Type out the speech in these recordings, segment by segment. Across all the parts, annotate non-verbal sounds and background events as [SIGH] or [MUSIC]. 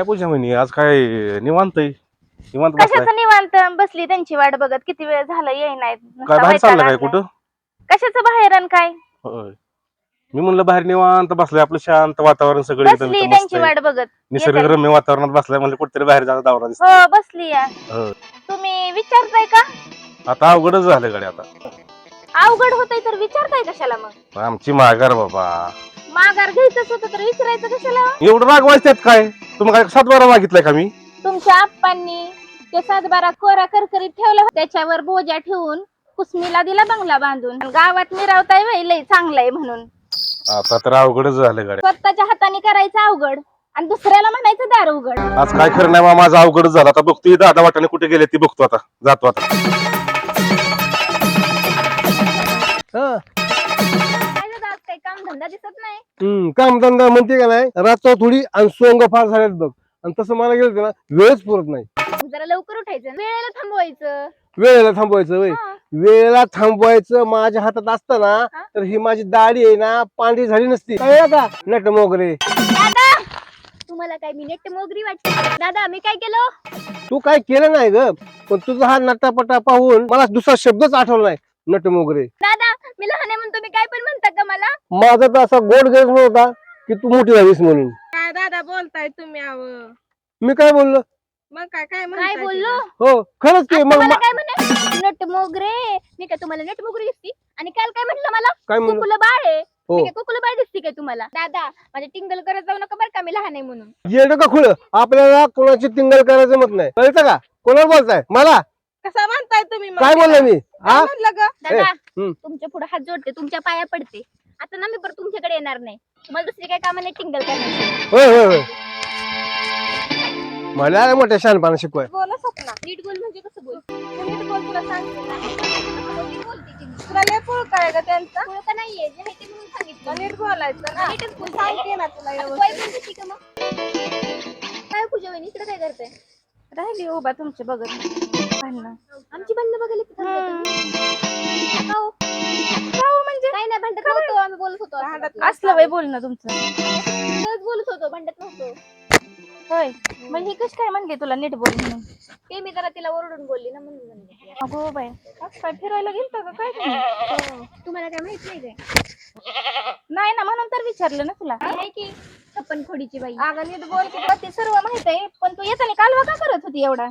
काय पूजा म्हणे? आज काय निवांत आहे? निवांत बसलाय? कशाचं निवांत? बसली त्यांची वाट बघत. किती वेळ झाला येई नाही काय बाहेर चाललं काय कुठं? कशाचं बाहेर आणि काय? होय. मी म्हणलं बाहेर निवांत बसलाय आपलं शांत वातावरण सगळं एकदम बसली इथं मस्त त्यांची आहे. वाट बघत. निसर्गरम्य वातावरणात बसलाय म्हणलं कुठेतरी बाहेर जायचा दावरा दिसतो हो बसली या. हो. तुम्ही विचारताय का? आता अवघडच झालं गाडी आता. अवघड होतंय तर विचारताय कशाला मग? आमची माघार बाबा. माघार घ्यायचंच होतं तर विचारायचं कशाला? एवढं रागवायचं काय? तुम्ही काय सातबारा मागितलाय का मी? तुमच्या आप्पांनी ते सातबारा कोरा करकरीत ठेवला होता. त्याच्यावर बोजा ठेवून कुसमीला दिला बंगला बांधून. आणि गावात मिरावताय वय लय चांगलंय म्हणून. आता तर अवघडच झालं स्वतःच्या हाताने करायचं अवघड आणि दुसऱ्याला म्हणायचं दार उघड. आज काय खरं नाही बा, माझं अवघडच झालं. आता बघतो दादा वाटाने कुठे गेले ती बघतो आता. जातो आता. धंदा दिसत नाही. हम्म कामधंदा म्हणते का नाही रात्र थोडी आणि सोंग फार झाल्यात बघ. आणि तसं मला गेलं ना वेळच पुरत नाही. जरा लवकर उठायचं. वेळेला थांबवायचं. वेळेला थांबवायचं वय हा. वेळेला थांबवायचं माझ्या हातात असताना? तर ही माझी दाढी आहे ना पांढरी झाली नसती. कळलं का? नट मोगरे. दादा तुम्हाला काय मी नेट मोगरी वाटते? दादा मी काय केलं? तू काय केलं नाही ग पण तुझा हा नटापटा पाहून मला दुसरा शब्दच आठवला नाही नट मोगरे. दादा मी लहान आहे म्हणून तुम्ही काय पण म्हणता का मला? माझा तर असा गोड गैरसमज होता की तू मोठी झालीस म्हणून. काय दादा बोलताय तुम्ही आव? मी काय बोललो? मग काय काय काय म्हणताय बोललो? हो खरंच की आता मग मला मा- काय म्हणे? नट मोगरे. मी काय तुम्हाला नट मोगरी दिसती? आणि काल काय म्हटलं मला? काय म्हणलो कुकुला बाळ आहे. हो. मी काय कुकुला बाळ दिसती काय तुम्हाला? दादा माझ्या टिंगल करत जाऊ नका बरं का मी लहान आहे म्हणून. येडं का खुळ? आपल्याला कोणाची तिंगल करायचं मत नाही. कळतं का? कोणाला बोलताय? मला? कसा म्हणताय तुम्ही मग? काय म्हणलं मी? काय हा? म्हणलं ग? दादा हम्म. तुमच्यापुढे हात जोडते तुमच्या पाया पडते. आता ना मी परत तुमच्याकडे येणार नाही. तुम्हाला दुसरी काय कामा नाही टिंगल करण्याची होय होय होय. मला मोठ्या शहाणपणा शिकवाय. बोला स्वप्ना नीट बोल म्हणजे कसं बोल? नीट बोल तुला सांगते ना. नीट बोलते की मी. तुला लय पुळ काय ग त्यांचा. थोडं का नाहीये जे आहे ते म्हणून सांगितलं. नीट बोलायचं ना. नीटच बोल. सांगते ना तुला आता व्यवस्थित. तू ऐकून घेते का मग? काय पूजा वहिनी इकडे काय करते राहिली उभा तुमचे बघत भांडणं. आमची भांडणं बघायला इथं थांबले तुम्ही. का हो? म्हणजे काय नाही भांडत नव्हतो आम्ही बोलत होतो असं. आपलं. असलं वय बोलणं तुमचं. सहज बोलत होतो भांडत नव्हतो. होय. मग ही कशी काय म्हणली तुला नीट बोल म्हणून? ते मी जरा तिला ओरडून बोलली ना म्हणून म्हणले. अगो आज काय फिरायला गेलता का? काय तुम्ही? तुम्हाला काय माहीत नाही काय? नाही ना म्हणून तर विचारलं ना तुला. आहे की. छप्पन खोडीची बाई. अगं नीट बोल की तुला ते सर्व माहीत आहे पण तू येताना कालवा का करत होती एवढा?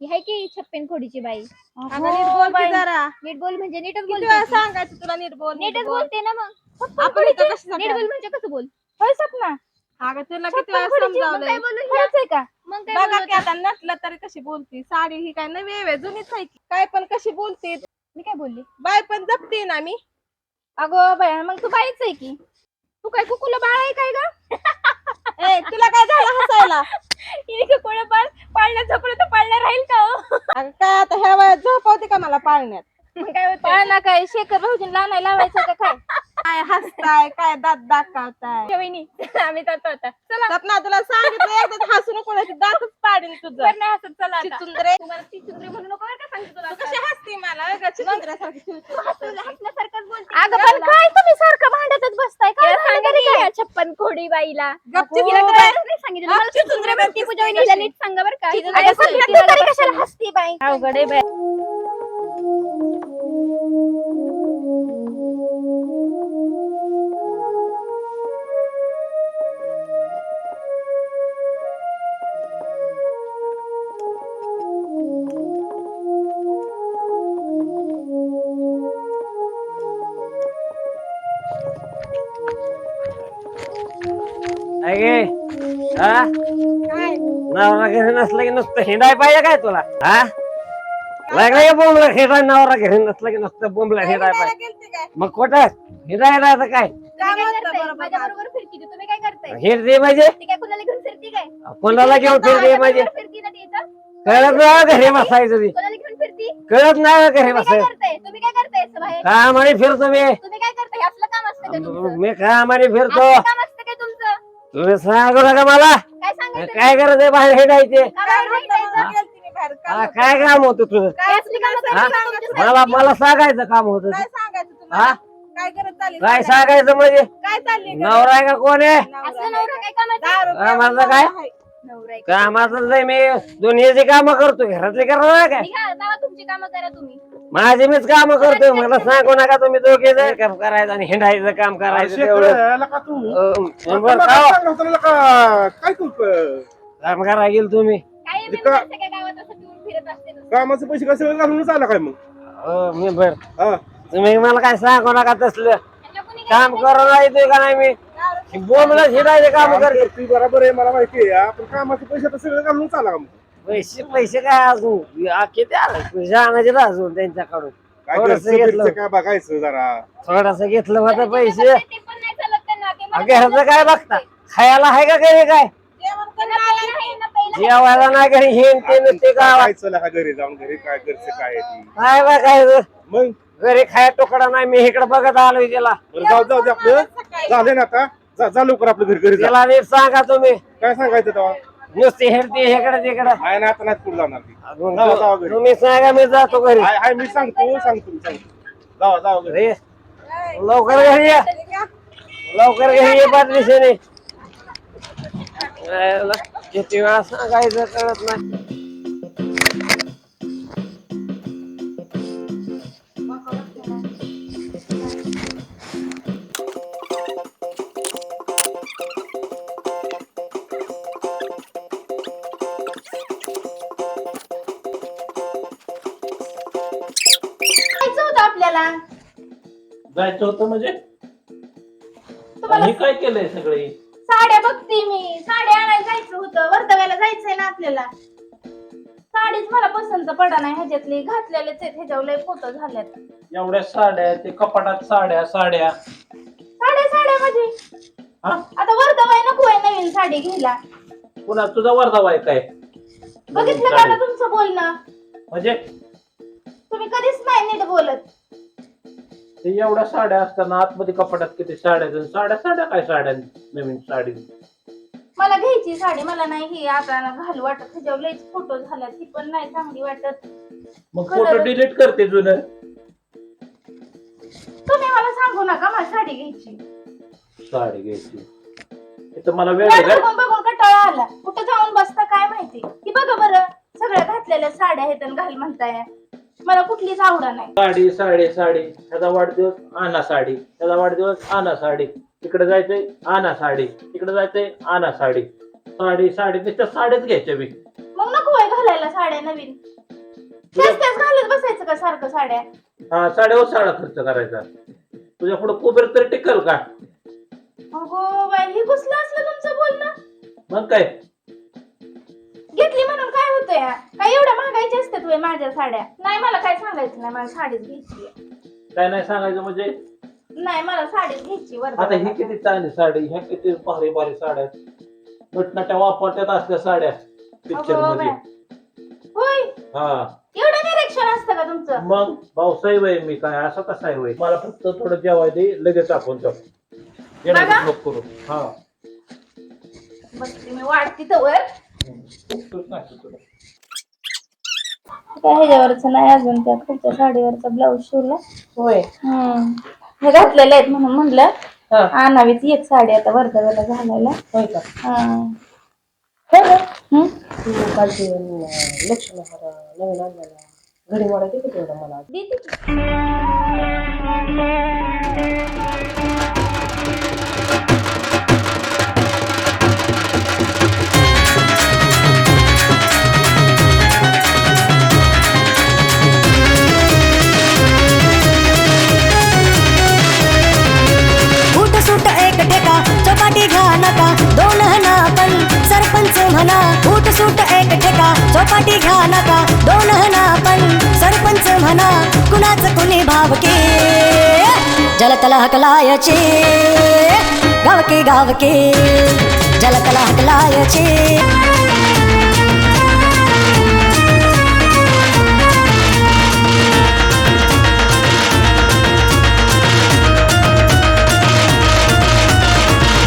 ही आहे की छप्पन खोडीची बाई. अगं नीट बोल की जरा. नीट बोल म्हणजे नीटच किती वेळा बोलते सांगायचं तुला नीट बोल नीट नीटच बोल. बोलते ना मग. आपण इथं नीट बोल म्हणजे कसं बोल? होय सपना? अगं तुला किती वेळा मग काय समजावलंय बोलू खरंच आहे का? मग काय बघा बोलू की आता? नटलं तरी कशी बोलती. साडी ही काय नवी आहे जुनीच आहे की? काय पण कशी बोलते? मी काय बोलली? बाय पण जपते ना मी. अगं बाया मग तू बाईच आहे की. तू काय कुकुला बाळ आहे काय ग? [LAUGHS] ए तुला काय झालं हसायला? [LAUGHS] कुकुला बाळ पाळण्यात झोपलं तर पाळण्यात राहील का हो? [LAUGHS] अगं काय आता ह्या वयात झोपवते का मला पाळण्यात? मग काय होतं ना काय? शेखर भाऊजींना आणायला लावायचं का काय? काय हसताय काय दात दाखवताय? वहिनी आम्ही जातो आता. चला. सपना तुला सांगितलं एकदाच हसू नको नाही दातच पाडीन तुझं. बरं नाही हसत चला आता. चिचुंद्रे तुम्हाला ती चुंदरी म्हणू नको बरं का सांगते तुला तू आता. कशी हसती मला वेगळं चिचुंद्र्यासारखी चिचुंद्री. तुला हसण्यासारखंच बोलते अगं पण काय तुम्ही सारखं भांडतच बसताय? काय काय? छप्पन खोडी बाईला. गपचूप तिला. कळलंच नाही सांगितलं. मला गपचूप पूजा वहिनीला नीट सांगा बरं का. अगं? तरी कशाला हसती बाई? अवघड आहे बाई. लागे हा? काय नवरा घरी नसला की नुसतं हिंडाय पाहिजे काय तुला? हा? लागला का बोंबला हिंडाय नवरा घरी नसला की नुसतं बोंबला हिंडाय पाहिजे. गेलते काय? मग कुठं? हिंडाय राहतं काय? करताय? फिरती ती. तुम्ही काय करताय? हिरते म्हणजे? ती काय कुणाला घेऊन फिरती काय? कोणाला घेऊन फिरते माझ्या बरोबर फिरती ना ती इथं? कळत नाही का घरी बसायचं ती. कुणाला घेऊन फिरती? कळत नाही का घरी काय बसायचं. करताय? तुम्ही काय करताय? असं बाहेर? का म्हणे फिरतो मी. तुम्ही काय करताय? असलं काम असतं का तुमचं मी का म्हणे फिरतो. असलं काम तुम्ही सांगू नका मला. काय सांगायचं? काय करत आहे बाहेर हिंडायचे? का काय बाहेर. काम हा, होतं. काय काम होतं तुझं? काय असली कामं हा? करते का तुमच्या मला मला सांगायचं काम होतं काय सांगायचं हा? तुम्हाला काय करत चालली काय सांगायचं म्हणजे? काय चालली नवरा आहे का कोण आहे? असलं नवरा काय कामाचं? हा, माझं काय? आहे. नवरा आहे. कामाचं नाही मी दुनियाची कामं करतो घरातली करणार काय? निघा, जावा तुमची कामं करा तुम्ही. माझी मीच काम करतोय मला सांगू नका तुम्ही दोघे जण काम करायचं आणि हिंडायचं काम करायचं तेवढं. का तू. अं, बरं का हो? सांगलं होतं ना का? काय तू क- काम करा गेल तुम्ही. काय ते का- काय गावात असं फिरून फिरत असते नुसतं. कामाचे पैसे कसं घालूनच आला काय मग? अं, मी बर. हा. तुम्ही मला काय सांगू नका तसलं. यांना कोणी काय काम करून येतोय का नाही मी? बोमला हिंडायचं काम काम करते करतोय बरोबर आहे मला माहिती आहे. आपण कामाचे पैसे आता सगळं घालूनच आला का मग? पैसे पैसे काय अजून? आ, किती आलं? पैसे आणायचे ना अजून त्यांच्याकडून. काय थोडंसं घरचं घेतलं. बिरचं काय बघायचं जरा? थोडस घेतलं होतं पैसे. ते पण नाही चालत त्यांना. ते म्हणतात घराचं काय बघता? खायला आहे का घरी काय? त्यांना पहिलं नाही. ना, पहिलं जेवायला नाही घरी हे न ते न ते गावात. काय चला का घरी जाऊन? घरी काय घरचं काय आहे ती? काय बघायचं? मग? घरी खाय तुकडा नाही मी इकडे बघत आलोय त्याला बरं जाऊ जाऊ दे आपलं झालं ना आता? जा जा लवकर आपलं घरी घरी जा. त्याला नीट सांगा तुम्ही. काय सांगायचं तेव्हा? नुसती हेरती इकडे तिकडे. आहे ना आता नाही पुढे जाणार ती. जावा जावा घरी. तुम्ही सांगा मी जातो घरी. हाय हाय मी सांगतो सांगतो मी सांगतो. जावा जावा घरी. लवकर घरी या. लवकर घरी ये नाही यायला किती वेळा सांगायचं कळत नाही. जायचं होतं म्हणजे? तुम्हाला हे काय केलंय सगळे साड्या बघते मी. साड्या आणायला जायचं होतं. वर्धव्याला जायचंय ना आपल्याला. साडीच मला पसंत पडा नाही ह्याच्यातली. घातलेलेच आहेत. ह्याच्यावर लय झाल्यात. एवढ्या साड्या ते कपाटात साड्या साड्या. साड्या साड्या म्हणजे? हा? आता वर्धवाय नको आहे नवीन साडी घ्यायला? पुन्हा तुझा वर्धावा आहे काय? बघितलं का आता तुमचं बोलणं? म्हणजे? तुम्ही कधीच नाही नीट बोलत. ते एवढ्या साड्या असताना आतमध्ये कपाटात किती साड्या आहेत. साड्या साड्या काय साड्या नवीन साडी. मला घ्यायची साडी मला नाही ही आता घालू वाटत. ह्याच्यावर लयच फोटो झाल्यात. ती पण नाही चांगली वाटत. मग फोटो डिलीट करते जुनं. तुम्ही मला सांगू नका मला साडी घ्यायची. साडी घ्यायची. इथं मला वेळ आहे. वाट का बघून बघून कंटाळा आला. कुठं जाऊन बसता काय माहिती? की बघा बरं. सगळ्या घातलेल्या साड्या आहेत आणि घाल म्हणताय. मला कुठलीच आवडा नाही. साडी साडी साडी. त्याचा वाढदिवस आणा साडी. त्याचा वाढदिवस आणा साडी. तिकडे जायचंय आणा साडी. तिकडे जायचंय आणा साडी. साडी साडी. नुसत्या साड्याच घ्यायच्या मी. मग नको आहे घालायला साड्या नवीन. त्याच त्याच घालत बसायचं का सारखं साड्या? हा साड्यावर साडा खर्च करायचा. तुझ्या पुढे कुबेर तरी टिकल का? अगो बाई हे कुसलं असलं तुमचं बोलणं? मग काय? घेतली म्हणून काय होतंय. काय एवढ्या महागायच्या असतात वय माझ्या साड्या? नाही मला काय सांगायचं नाही मला साडीच घ्यायची. काय नाही सांगायचं म्हणजे? नाही मला साडीच घ्यायची आता ही किती चांगली साडी ह्या किती भारी भारी साड्या आहेत. नटनट्या वापरतात असल्या साड्या पिक्चर अगो मध्ये. होय? हा. एवढं निरीक्षण असतं का तुमचं? मग भाऊसाहेब आहे मी काय असं कसं आहे वय? मला फक्त थोडं जेवाय दे लगेच टाकून जाऊ. येणार बघा. नको करू हा. बसते मी वाढती नाही तुला काय ह्याच्यावरच नाही अजून त्या पुढच्या साडीवरचा ब्लाऊज शिवला. होय. हम्म. हे घातलेले आहेत म्हणून म्हणलं आणावीच एक साडी आता वर्धवाला घालायला. होय का? हा. हम्म? तू कालची लक्ष्मी नवीन आणलेला. घडी मोडा किती तेवढं मला? देते की. पाठी घ्या नका. दोन ना पण सरपंच म्हणा कुणाच कुणी भावके? जलतला हकलायचे. गावके गावके. जलतला हकलायचे.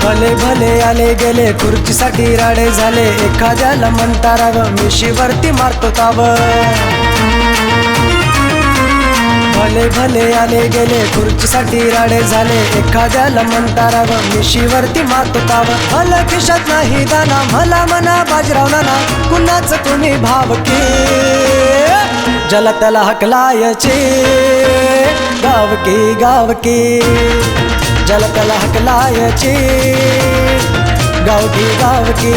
भले भले आले गेले खुर्चीसाठी राडे झाले. एखाद्याला म्हणता राग मिशीवरती मारतो ताव भले भले आले गेले खुर्चीसाठी राडे झाले. एखाद्याला म्हणता राग मिशीवरती मारतो ताव मला खिशात नाही दाना मला मना बाजराव नाना कुणाच कुणी भावके ज्याला त्याला हकलायचे. गावकी गावकी जल त्याला हकलायचे. गावठी गावठी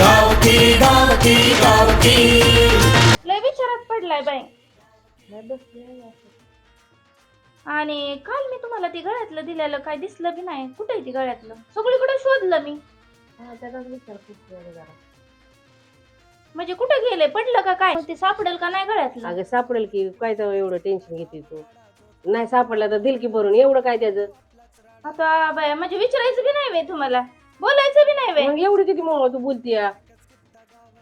गावठी गावठी गावठी लय विचारात पडलाय बाई. आणि काल मी तुम्हाला ती गळ्यातलं दिलेलं काय दिसलं बी नाही. कुठे आहे ती गळ्यातलं? सगळीकडे शोधलं मी. म्हणजे कुठे गेले पडलं का काय? ते सापडेल का नाही गळ्यातलं? अगं सापडेल की काय तर एवढं टेन्शन घेते तू. नाही सापडला तर दिल की भरून. एवढं काय त्याचं? आता बाया म्हणजे विचारायचं बी नाही वे तुम्हाला. बोलायचं बी नाही वे मग एवढी किती मग तू बोलतीय?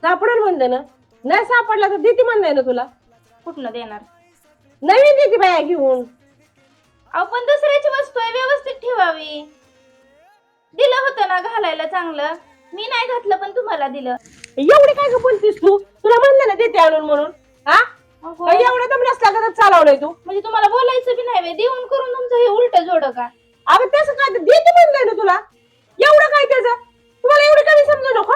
सापडेल म्हणलं ना? नाही सापडला तर देते म्हणलंय ना तुला? कुठनं देणार? नवीन देते बाया घेऊन. आपण दुसऱ्याची वस्तू आहे व्यवस्थित ठेवावी. दिलं होतं ना घालायला चांगलं. मी नाही घातलं पण तुम्हाला दिलं. एवढी काय बोलतीस तू? तुला म्हणलं ना देते आणून म्हणून. हा? अहो, एवढं दम नसला का तर चालवलंय तू. म्हणजे तुम्हाला बोलायचं बी नाही देऊन करून तुमचं हे उलट जोड का? अगं त्याचं काय ते देते म्हणलंय ना तुला? एवढं काय त्याचं? तुम्हाला एवढं कमी समजू नको.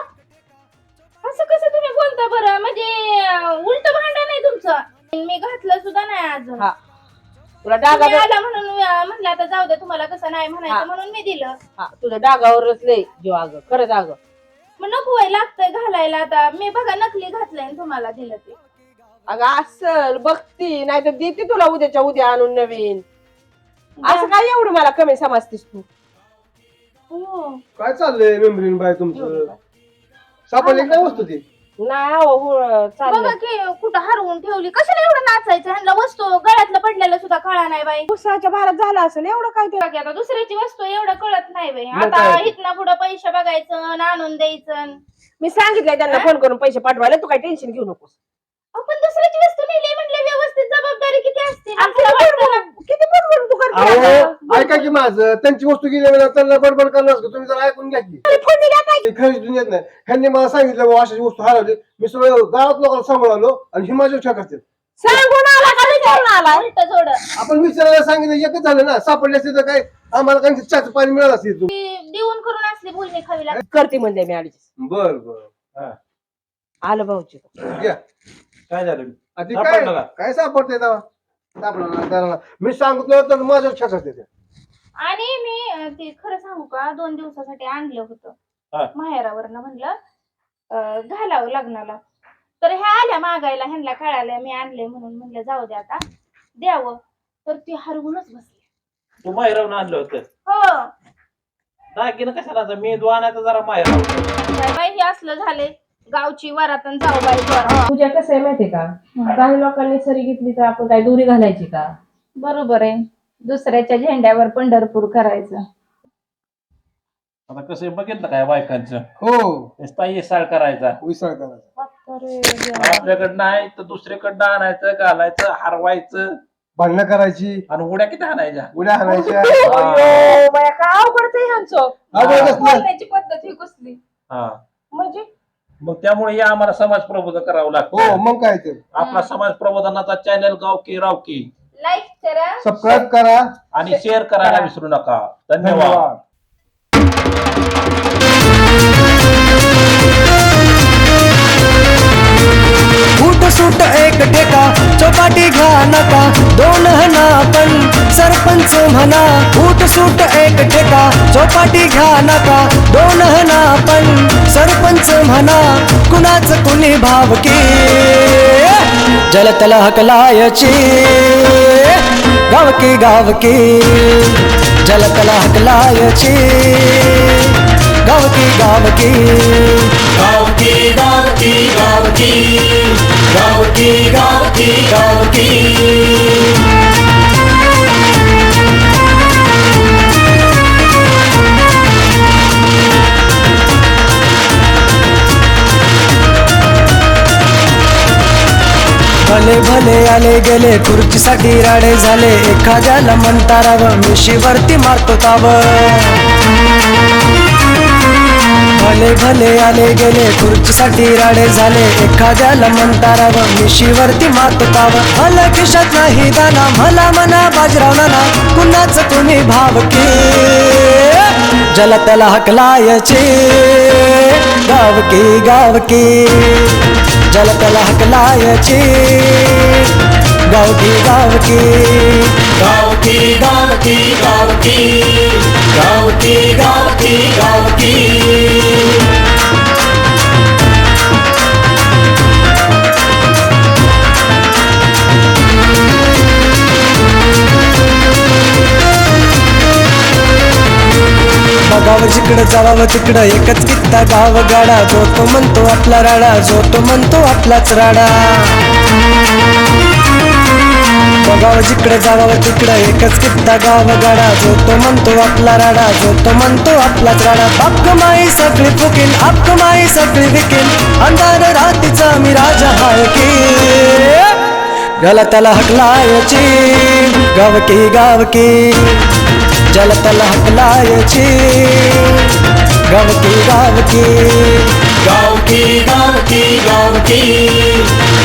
असं कसं तुम्ही बोलता बरं? म्हणजे उलट भांडण नाही तुमचं. मी घातलं सुद्धा नाही अजून. हा. तुला डागा आला म्हणून अं, म्हणलं आता जाऊ दे तुम्हाला कसं नाही हा. म्हणायचं म्हणून मी दिलं. हा, तुझ्या डागावरच लय जीव अगं खरंच अगं मग नको वय लागतंय घालायला आता. मी बघा नकली घातलंय आणि तुम्हाला दिलं ते. अगं असल बघती नाही तर देते तुला उद्याच्या उद्या आणून नवीन. असं काय एवढं मला कमी समजतीस तू? हो. काय चाललंय मेमरीन बाय तुमचं? सापडली काय वस्तू ती? नाही अहो, हो बघा चाललं की कुठं हरवून ठेवली? कशाला एवढं नाचायचं? ह्यांना वस्तू गळ्यातलं पडलेलं सुद्धा कळा नाही बाई. उसाच्या भारात झालं असेल एवढं काय ते? बाकी आता दुसऱ्याची वस्तू एवढं कळत नाही बाई. मग आता काय? इथनं पुढं पैसे बघायचं आणि आणून द्यायचं. मी सांगितलंय त्यांना फोन करून पैसे पाठवायला तू काय टेन्शन घेऊ नकोस. आपण दुसऱ्याची वस्तू नेली जबाबदारी किती असते आणि तुला बडबड- किती बडबड तू करते अहो आता? ऐका की माझं. त्यांची वस्तू गेली म्हणजे त्यांना बडबड करणार का तुम्ही जरा ऐकून घ्या की. फोन दिला ते खरीच दुनियेत नाही. ह्यांनी मला सांगितलं बाबा अशी वस्तू हरवली. मी सगळं गावात लोकांना सांभाळलो आणि ही माझ्या विचार करते सांगून आला का? विचारून आला. उलट जोड. आपण विचारायला सांगितलं एकच झालं ना. सापडले असते तर काय? आम्हाला काही चहाचं पाणी मिळालं असते तुम्ही देऊन करून असली बोलणी खावी लागते. करते म्हणते मी अडीच बर बर. आलं भाऊची घ्या. काय झालं? आधी सापडलं काय का? काय सापडते तेव्हा? सापडलं ना, त्याला. ना. मी सांगितलं तर माझ्या लक्षात असते ते आणि मी अं, ते खरं सांगू का? दोन दिवसासाठी आणलं हा. होतं माहेरावरनं म्हणलं अं, घालावं लग्नाला. तर ह्या आल्या मागायला ह्यांना कळालं मी आणले म्हणून म्हणलं जाऊ दे आता. द्यावं. तर ती हरवूनच बसली. तू माहेरावून आणलं होतं? हो. दागिनं कशाला आता? मी आणायचं जरा माहेरावर काय बाई हे असलं झाले गावची वरातन जाऊ बाई वर पूजा कसं आहे माहितीये का? काही लोकांनी सरी घेतली तर आपण काय दोरी घालायची का? बरोबर आहे. दुसऱ्याच्या झेंड्यावर पंढरपूर करायचं. आता कसं बघितलं काय बायकांचं? हो. येसाळ करायचा. विसर करायचा. आपल्याकडं नाही तर दुसरीकडनं आणायचं घालायचं हरवायचं. भांडणं करायची. आणि उड्या किती आणायच्या? उड्या हाणायच्या अयो, बाया, काय अवघड आहे ह्यांचं. बोलण्याची पद्धत ही कुसली? हा. म्हणजे? मग त्यामुळे हे आम्हाला समाज प्रबोधन करावं हो लागतं मग काय तर आपला समाज प्रबोधनाचा चॅनल गावकी रावकी लाईक करा. सबस्क्राईब करा. आणि शेअर करायला विसरू नका. धन्यवाद. धन्यवाद. एक टेका चौपाटी घ्या नका. दोन हना पण सरपंच म्हणा. फूट सूट एक टेका चौपाटी घ्या नका. दोन हना पण सरपंच म्हणा. कुणाच कुणी भावकी जलतल हकलायची. गावकी गावकी जलतल हकलायची. गावकी गावकी गावकी गावकी गावकी गावकी गावकी गावकी भले भले आले गेले खुर्चीसाठी राडे झाले. एखाद्याला म्हणता राव मिशीवरती मारतो ताव. भले भले आले गेले खुर्चीसाठी राडे झाले. एखाद्याला म्हणताराव मिशीवरती मारतो ताव. मला खिशात नाही दाना मला मना बाजराव नाना कुणाच तुम्ही भावकी जला त्याला हकलायचे गावकी गावकी जल त्याला हकलायचे गावकी गावकी गावकी गावकी गावकी गावकी गावकी गावकी बघावं जावा जावावं तिकडं एकच कित्ता गाव गाडा. जो तो म्हणतो आपला राडा जो तो म्हणतो आपलाच राडा. बघावं जिकडे जावावं तिकडं एकच कित्ता गाव गाडा. जो तो म्हणतो आपला राडा जो तो म्हणतो आपलाच राडा. बाप माई सगळी फुकेल आप माई सगळी विकेल अंधार रातीचा मी राजा हाय की. गला त्याला हकलायची. गावकी गावकी त्याला हकलायची गावकी गावकी. गावकी गावकी गावकी.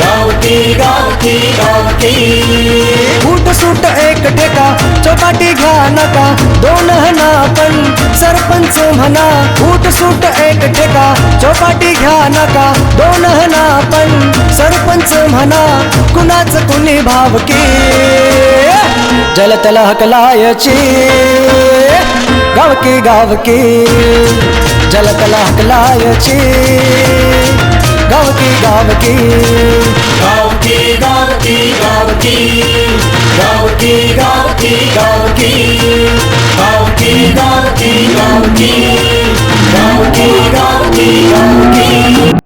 गावकी गावकी गावकी. फूट सूट एक टेका चौपाटी घ्या नका. दोन हना पण सरपंच म्हणा. फूट सूट एक टेका चौपाटी घ्या नका. दोन हना पण सरपंच म्हणा. कुणाच कुणी भावकी? जलतल हकलायची गावकी गावकी जलतल हकलायची गावकी गावकी गावकी गावकी गावकी गावकी गावकी गावकी गावकी गावकी गावकी गावकी गावकी गावकी